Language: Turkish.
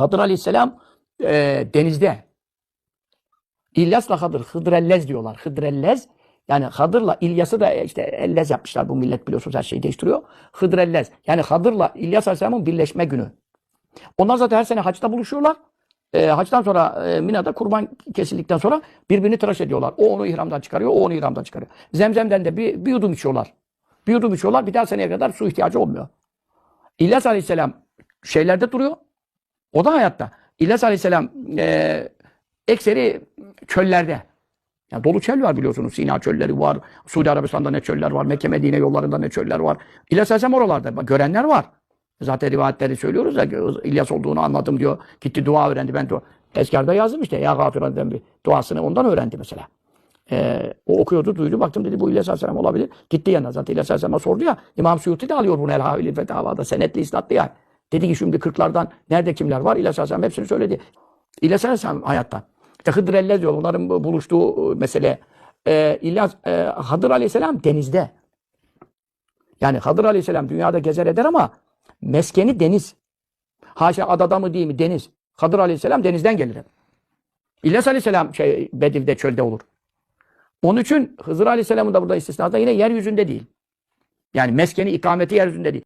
Hıdır Aleyhisselam e, denizde. İlyas'la Hıdır, Hıdrellez diyorlar. Hıdrellez yani Hıdır'la İlyas'ı da işte ellez yapmışlar. Bu millet biliyorsunuz her şeyi değiştiriyor. Hıdrellez. Yani Hıdır'la İlyas Aleyhisselam'ın birleşme günü. Onlar zaten her sene haçta buluşuyorlar. E, haçtan sonra e, Mina'da kurban kesildikten sonra birbirini tıraş ediyorlar. O onu ihramdan çıkarıyor, o onu ihramdan çıkarıyor. Zemzem'den de bir, bir yudum içiyorlar. Bir yudum içiyorlar, bir daha seneye kadar su ihtiyacı olmuyor. İlyas Aleyhisselam şeylerde duruyor. O da hayatta. İlyas Aleyhisselam e, ekseri çöllerde. Yani dolu çöl var biliyorsunuz. Sina çölleri var. Suudi Arabistan'da ne çöller var. Mekke Medine yollarında ne çöller var. İlyas Aleyhisselam oralarda. Görenler var. Zaten rivayetleri söylüyoruz ya İlyas olduğunu anladım diyor. Gitti dua öğrendi. Ben dua. Eskarda yazdım işte. Ya gafiran bir duasını ondan öğrendi mesela. Ee, o okuyordu, duydu. Baktım dedi bu İlyas Aleyhisselam olabilir. Gitti yanına. Zaten İlyas Aleyhisselam'a sordu ya. İmam Suyuti de alıyor bunu El Havili Fetavada. Senetli isnatlı yani. Dedi ki şimdi kırklardan nerede kimler var? İlyas Aleyhisselam hepsini söyledi. İlyas Aleyhisselam hayatta. İşte Hıdır diyor. Onların bu- buluştuğu mesele. Ee, İlyas, e, Hıdır Aleyhisselam denizde. Yani Hıdır Aleyhisselam dünyada gezer eder ama meskeni deniz. Haşa adada mı değil mi deniz. Hıdır Aleyhisselam denizden gelir. İlyas Aleyhisselam şey, Bedir'de çölde olur. Onun için Hızır Aleyhisselam'ın da burada istisnası yine yeryüzünde değil. Yani meskeni ikameti yeryüzünde değil.